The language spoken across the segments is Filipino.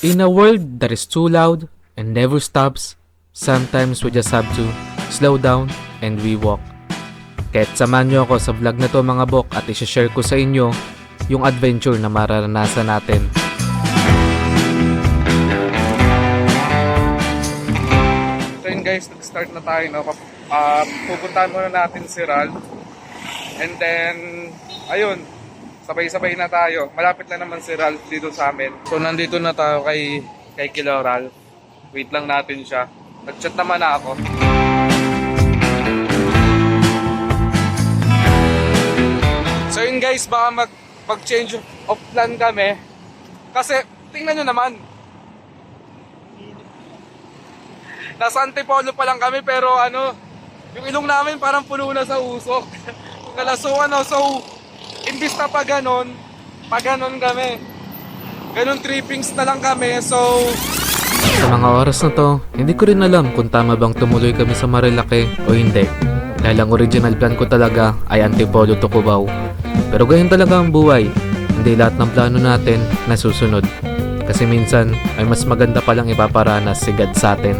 In a world that is too loud and never stops, sometimes we just have to slow down and we walk. Kaya't samahan nyo ako sa vlog na to mga bok at isashare ko sa inyo yung adventure na mararanasan natin. So guys, nag-start na tayo. No? Ah, pupuntahan muna natin si Ral. And then, ayun, sabay-sabay na tayo. Malapit na naman si Ral dito sa amin. So nandito na tayo kay, kay Kilo Ral. Wait lang natin siya. Nag-chat naman na ako. So yun guys, baka mag, mag-change of plan kami. Kasi, tingnan nyo naman, Nasa Antipolo pa lang kami pero ano, yung ilong namin parang puno na sa usok. Kala so ano, so imbis na pa ganon, pa ganon kami. Ganon trippings na lang kami. So, Sa mga oras na to, hindi ko rin alam kung tama bang tumuloy kami sa Marilake o hindi. Dahil ang original plan ko talaga ay Antipolo to Cubao. Pero ganyan talaga ang buhay. Hindi lahat ng plano natin nasusunod. Kasi minsan ay mas maganda palang ipaparanas si God sa atin.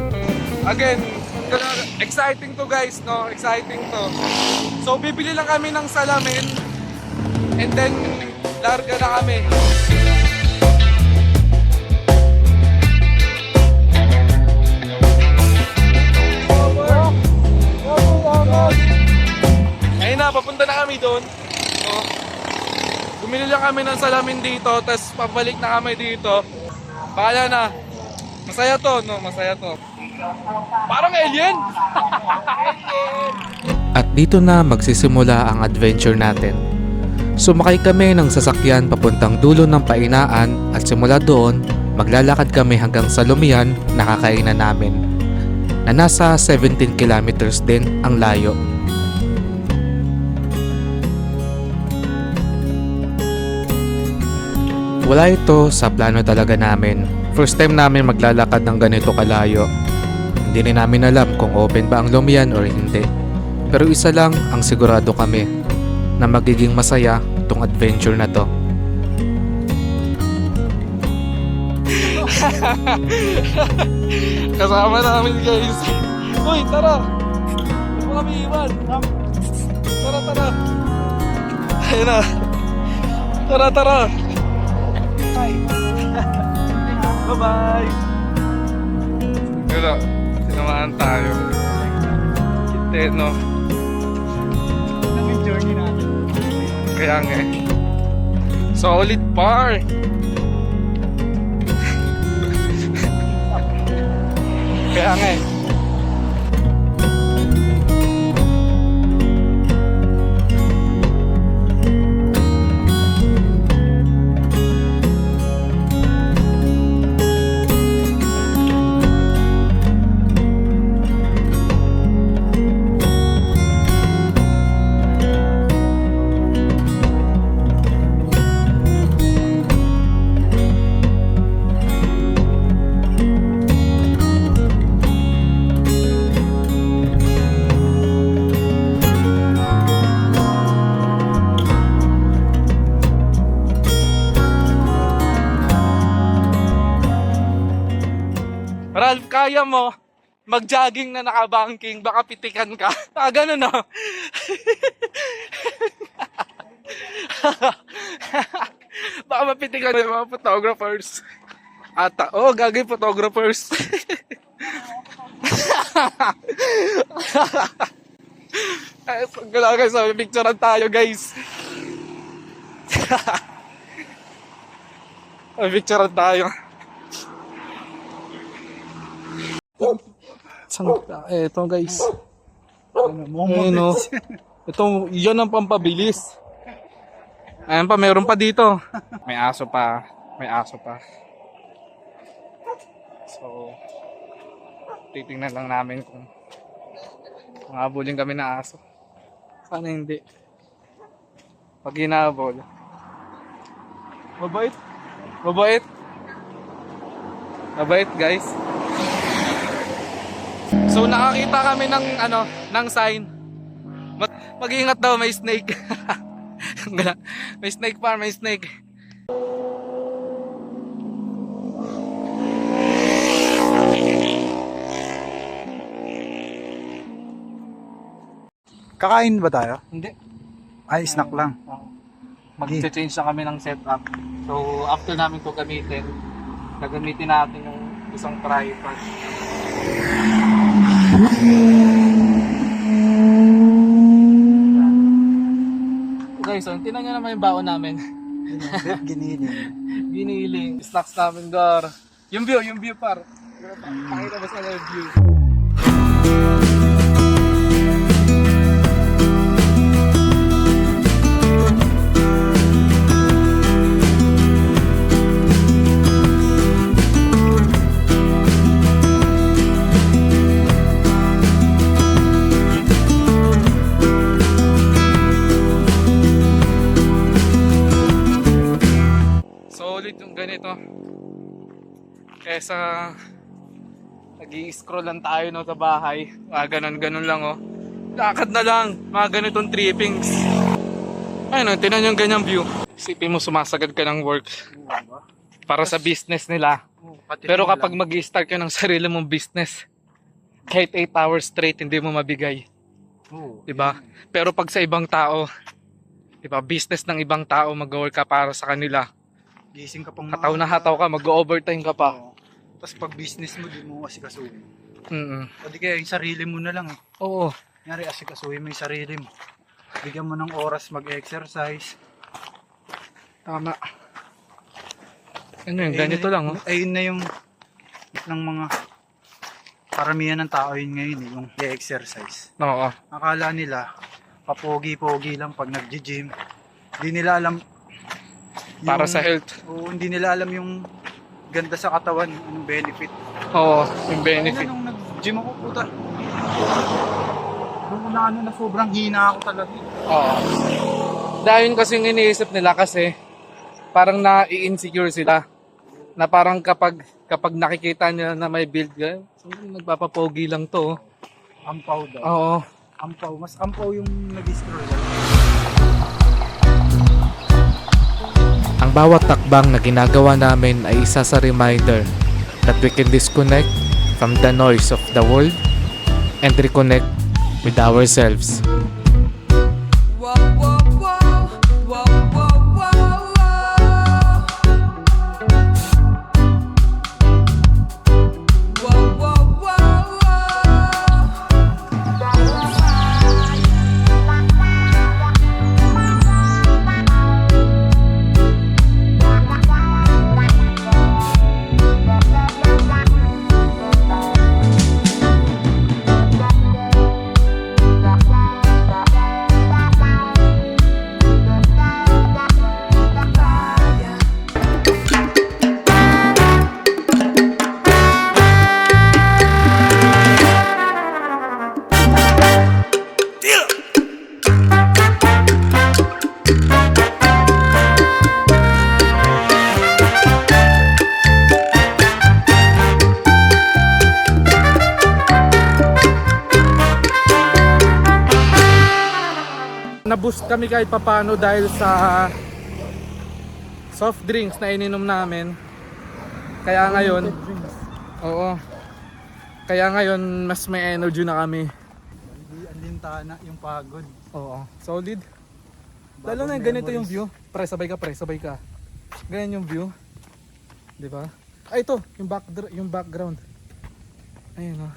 again, exciting to guys, no? Exciting to. So, bibili lang kami ng salamin and then larga na kami. Ayun na, papunta na kami doon. No? Bumili lang kami ng salamin dito, tapos pabalik na kami dito. Bahala na. Masaya to, no? Masaya to. Parang alien! At dito na magsisimula ang adventure natin. Sumakay kami ng sasakyan papuntang dulo ng painaan at simula doon, maglalakad kami hanggang sa lumihan na kakainan namin. Na nasa 17 kilometers din ang layo. Wala ito sa plano talaga namin. First time namin maglalakad ng ganito kalayo. Hindi rin namin alam kung open ba ang lumiyan or hindi. Pero isa lang ang sigurado kami na magiging masaya tong adventure na to. Kasama namin guys. Uy, tara! Huwag mo kami iwan. Tara, tara. Ayun na. Tara, tara. Bye-bye. Yun na. Sinamahan tayo. Kite, no? yung journey natin. Kaya nga eh. Solid par. Kaya nga eh. Kaya mo mag-jogging na nakabanking, baka pitikan ka. Ah, ganun no? baka mapitikan yung mga photographers. Ata, oh, gagawin photographers. Ay, guys, sa picturean tayo guys. Picturean tayo. Sang, eh, ito guys. Ano, Ayun no. Ito, yan ang pampabilis. Ayan pa, meron pa dito. May aso pa. May aso pa. So, titingnan lang namin kung kung habulin kami na aso. Sana hindi. Pag hinabol. Mabait. Mabait. Mabait, guys. So nakakita kami ng ano, ng sign. Mag mag-ingat daw may snake. may snake pa, may snake. Kakain ba tayo? Hindi. Ay, snack lang. Mag-change na kami ng setup. So, after namin to gamitin, gagamitin natin yung isang tripod. Okay, so tinan nyo naman yung baon namin. Giniling. Giniling, snacks namin gar. Yung view, yung view par. Pakita ba sa yung view? Kesa nag scroll lang tayo no, sa bahay. Ah, ganun, ganun lang oh. Lakad na lang, mga ganitong trippings. Ayun, oh, tinan yung ganyang view. Isipin mo sumasagad ka ng work para sa business nila. Pero kapag mag start ka ng sarili mong business, kahit 8 hours straight, hindi mo mabigay. 'di ba? Pero pag sa ibang tao, 'di ba, business ng ibang tao mag-work ka para sa kanila. Gising ka pang Hataw na hataw ka, mag-overtime ka pa. Tapos pag business mo, di mo asikasuhin. Mm. O di kaya yung sarili mo na lang eh. Oo. Nyari, asikasuhin mo yung sarili mo. Bigyan mo ng oras mag-exercise. Tama. Ano yun, ganito lang oh. Ayun na yung ng mga karamihan ng tao yun ngayon eh, yung exercise. Oo. Akala nila, papogi-pogi lang pag nag-gym. Hindi nila alam Para sa health. Oo, hindi nila alam yung ganda sa katawan, yung benefit. Oo, yung benefit. Na, nung nag-gym ako, puta. Nung una ano na sobrang hina ako talaga. Oo. Dahil kasi yung iniisip nila kasi parang na-insecure sila. Na parang kapag kapag nakikita nila na may build ka, so, nagpapapogi lang to. oh. Ampaw daw. Oo. Ampaw. Mas ampaw yung nag-scroll. Ang bawat takbang na ginagawa namin ay isa sa reminder that we can disconnect from the noise of the world and reconnect with ourselves. Kami kahit papano dahil sa soft drinks na ininom namin. Kaya ngayon, oo. Kaya ngayon mas may energy na kami. Hindi alintana yung pagod. Oo. Solid. Lalo na yung ganito yung view. Pre, sabay ka, pre, sabay ka. Ganyan yung view. 'Di ba? Ay ito, yung back yung background. Ayun oh.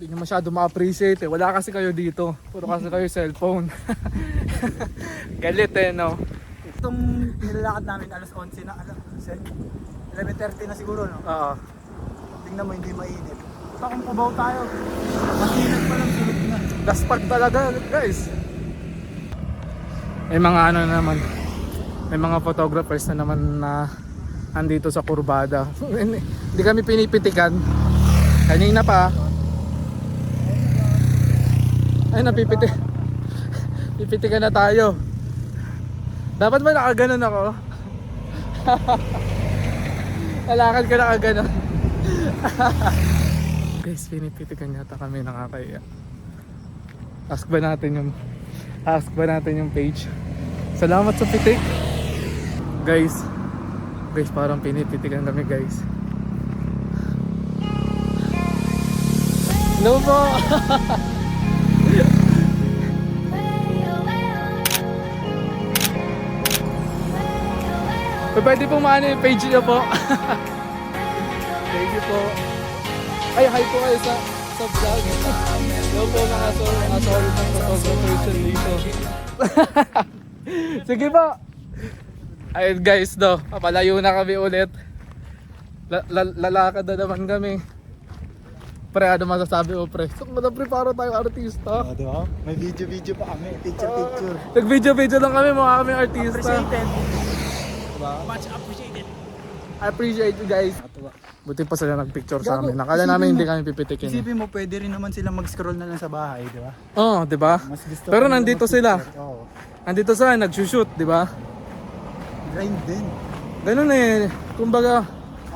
Hindi nyo masyado ma-appreciate eh. Wala kasi kayo dito. Puro kasi kayo cellphone. Galit eh, no? Itong nilalakad namin alas 11 na, alas 11.30 na siguro, no? Oo. Tingnan mo, hindi mainit. Basta kung kubaw tayo, masinag pa lang sulot na. Gaspag talaga, guys. May mga ano na naman. May mga photographers na naman na andito sa kurbada. Hindi kami pinipitikan. Kanina pa. Ay, napipiti. Pipitikan na tayo. Dapat ba nakaganon ako? Lalakad ka nakaganon. Guys, pinipitikan yata kami nakakaya. Ask ba natin yung ask ba natin yung page? Salamat sa pitik. Guys, guys parang pinipitikan kami guys. No po. Pwede po maano yung page niyo po. Thank you po. Ay, hi po kayo sa sa vlog. Hello po mga sol, mga sol ng photographer dito. Sige po. Ayun guys, do. Papalayo na kami ulit. La- la- lalakad na naman kami. Pre, ano masasabi mo pre? So, na pre, para tayong artista. Oh, di ba? May video-video pa kami. Picture-picture. Nag-video-video lang kami, mukha kami artista. Appreciated. Much appreciated. I appreciate you guys. Buti pa sila nagpicture sa amin. Nakala namin hindi kami pipitikin. Isipin mo, pwede rin naman sila mag-scroll na lang sa bahay, di ba? Oo, oh, di ba? Mas gusto Pero nandito sila. Oo. Nandito sila, nagsushoot, di ba? Grind din. Ganun eh. Kumbaga,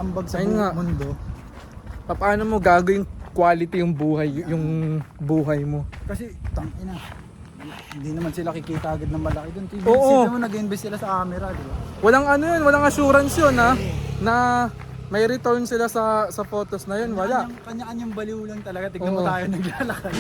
Ambag sa buong nga. mundo. paano mo gagawing quality yung buhay, yung buhay mo. Kasi, tangina. Hindi naman sila kikita agad ng malaki doon. Oo. Isipin mo, nag-invest sila sa camera, di ba? Walang ano yun, walang assurance yun ha. Na may return sila sa sa photos na yun, wala. Kanya-kanyang- Kanya-kanyang baliw lang talaga. Tignan mo Oo. tayo naglalakad.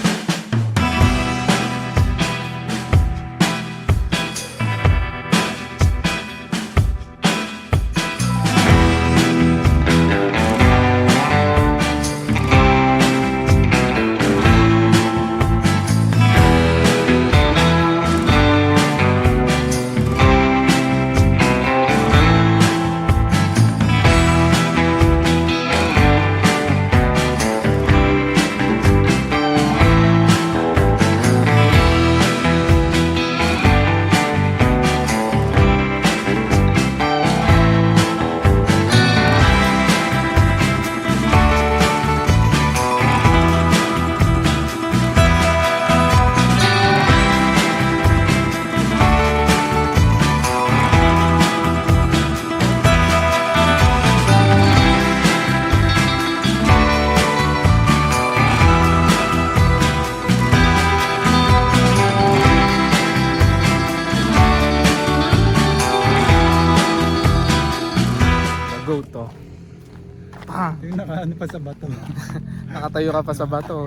Ano pa sa bato. nakatayo ka pa sa bato.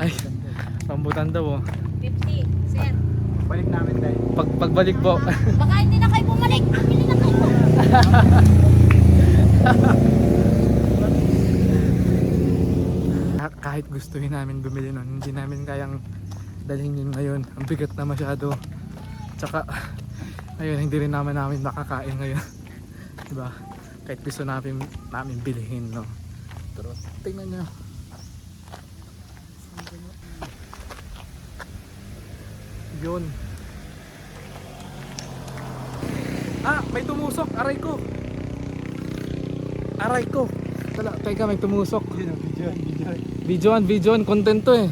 Ay, rambutan daw oh. 50, sir. Balik namin dahil. Pag, pagbalik po. Baka hindi na kayo bumalik. Bumili na kayo. Ka- kahit gustuhin namin bumili nun, hindi namin kayang dalhin yun ngayon. Ang bigat na masyado. Tsaka, ayun, hindi rin naman namin makakain ngayon. diba? Kahit gusto namin, namin bilhin, no? Pero, tingnan nyo. Yun. Ah, may tumusok. Aray ko. Aray ko. Tala, teka, may tumusok. Video, video. Videoan, videoan, content to eh.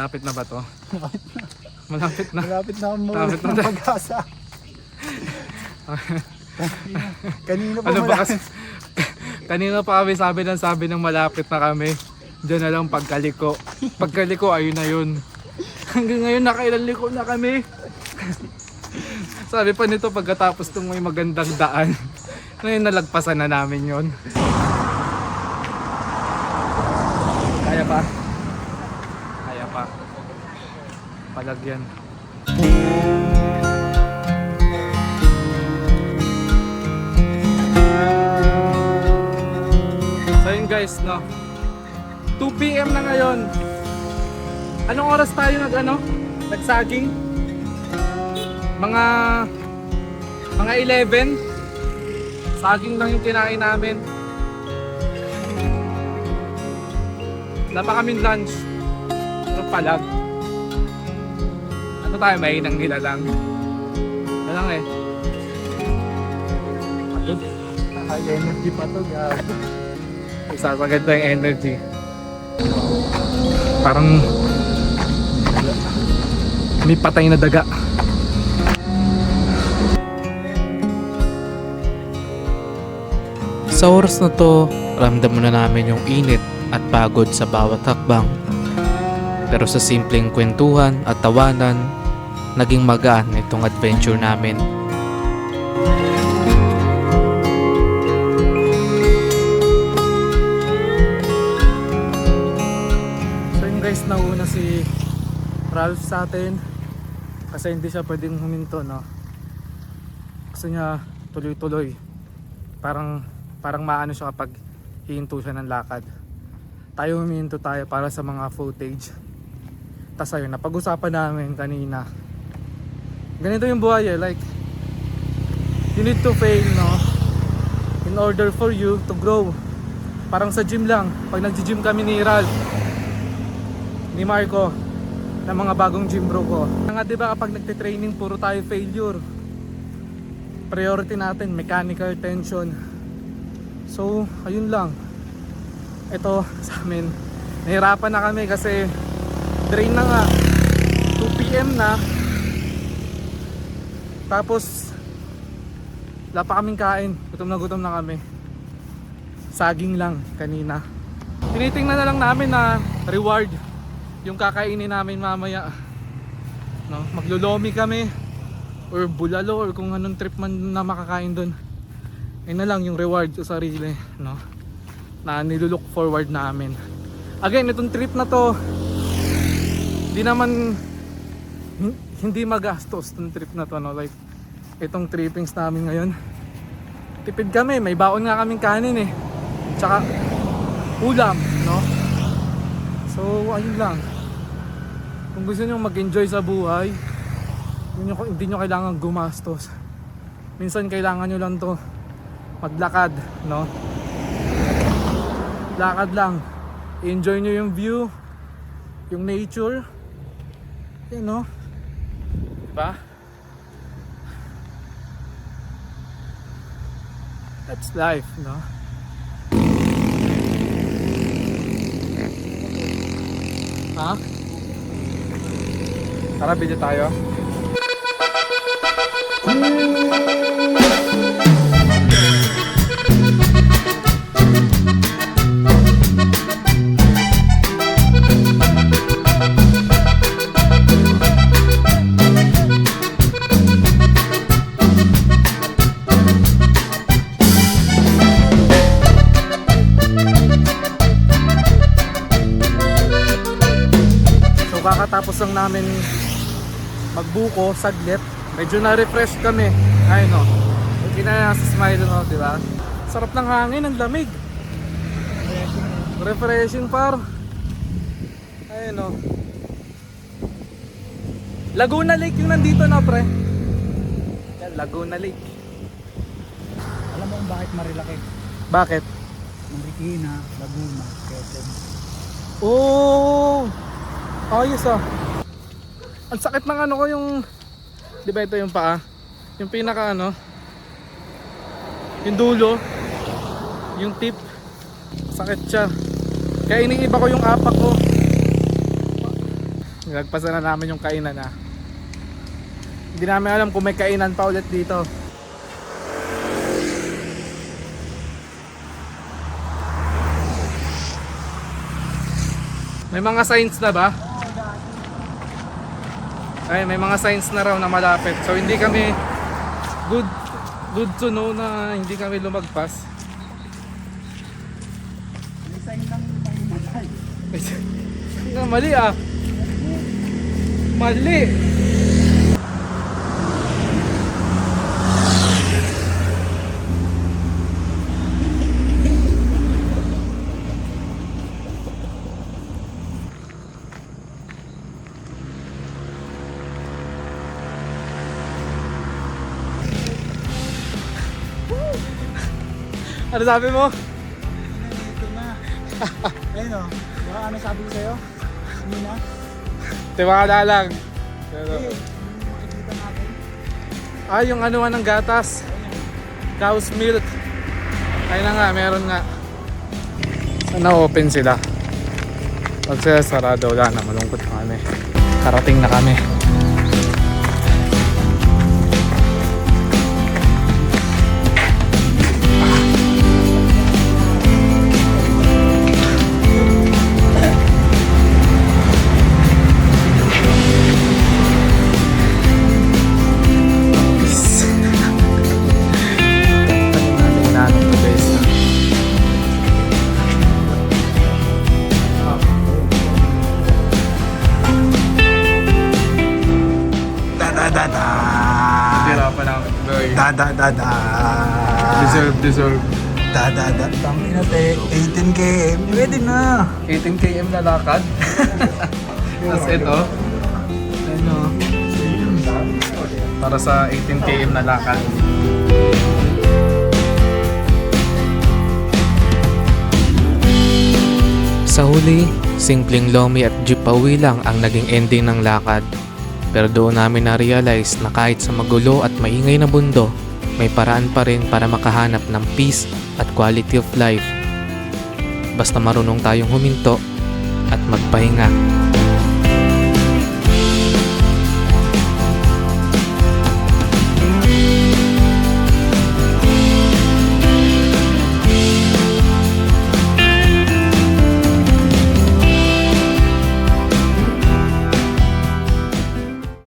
Malapit na ba to? Malapit na. Malapit na akong mawala Malapit na ng pag-asa. Kanina pa Ano ba malapit. kasi? Kanina pa kami sabi ng sabi ng malapit na kami. Diyan na lang pagkaliko. Pagkaliko, ayun na yun. Hanggang ngayon, nakailan liko na kami. sabi pa nito pagkatapos itong may magandang daan. Ngayon, nalagpasan na namin yon. Kaya pa? Kaya pa. Palagyan. So yun guys, no. 2 PM na ngayon. Anong oras tayo nag ano? Nagsaging? Mga mga 11. Saging lang yung kinain namin. Wala pa lunch. Ano palag? Ano tayo? May nang nila lang. Ano lang eh. Pagod. High energy pa to, gago. Isa maganda yung energy. Parang may patay na daga. Sa oras na to, ramdam na namin yung init at pagod sa bawat hakbang. Pero sa simpleng kwentuhan at tawanan, naging magaan itong adventure namin. So yun guys, nauna si Ralph sa atin kasi hindi siya pwedeng huminto no. Gusto niya tuloy-tuloy. Parang parang maano siya kapag hihinto siya ng lakad. Tayo huminto tayo para sa mga footage. Tapos ayun, napag-usapan namin kanina. Ganito yung buhay eh, like you need to fail no in order for you to grow. Parang sa gym lang. Pag nag-gym kami ni Ralph, ni Marco ng mga bagong gym bro ko. Nga 'di ba kapag nagte-training puro tayo failure. Priority natin mechanical tension. So, ayun lang. Ito sa amin. Nahirapan na kami kasi drain na nga. 2 PM na. Tapos wala pa kaming kain. Gutom na gutom na kami. Saging lang kanina. Tinitingnan na lang namin na reward yung kakainin namin mamaya no maglulomi kami or bulalo or kung anong trip man na makakain doon ayun na lang yung reward sa sarili no na nilulook forward namin again itong trip na to di naman hindi magastos itong trip na to no like itong trippings namin ngayon tipid kami may baon nga kaming kanin eh tsaka ulam no So, ayun lang. Kung gusto nyo mag-enjoy sa buhay, hindi nyo, hindi nyo kailangan gumastos. Minsan kailangan nyo lang to maglakad, no? Lakad lang. Enjoy nyo yung view, yung nature. Yan, no? Diba? That's life, no? Ha? Tara, video tayo. So magbuko saglit. Medyo na-refresh kami. Ayun no. Okay na sa smile no, di ba? Sarap ng hangin, ang lamig. Refreshing par. Ayun no. Laguna Lake yung nandito na pre. Yan, Laguna Lake. Alam mo kung bakit marilaki? Bakit? Marikina, Laguna, Quezon. Oh! Ayos ah. Ang sakit ng ano ko yung... Di ba ito yung paa? Yung pinaka ano? Yung dulo. Yung tip. Sakit siya. Kaya iniiba ko yung apak ko. Nagpasa na namin yung kainan ah. Hindi namin alam kung may kainan pa ulit dito. May mga signs na ba? Ay, may mga signs na raw na malapit. So hindi kami good good to know na hindi kami lumagpas. May sign lang. Nga, mali ah. Mali. Ano sabi mo? Dito na. Ayun o. Baka ano sabi ko sa'yo? Kanina? Tiwala lang. Pero, makikita natin. Ah, yung ano ng gatas. Cow's milk. Ay na nga, meron nga. Sana open sila. Kasi sarado, wala na, malungkot na kami. Karating na kami. Deserve, deserve. Da da da. Tangin na te. 18 km. Pwede na. 18 km na lakad. Tapos ito, ano, para sa 18 km na lakad. Sa huli, simpleng lomi at jeep pauwi lang ang naging ending ng lakad. Pero doon namin na-realize na kahit sa magulo at maingay na mundo, may paraan pa rin para makahanap ng peace at quality of life. Basta marunong tayong huminto at magpahinga.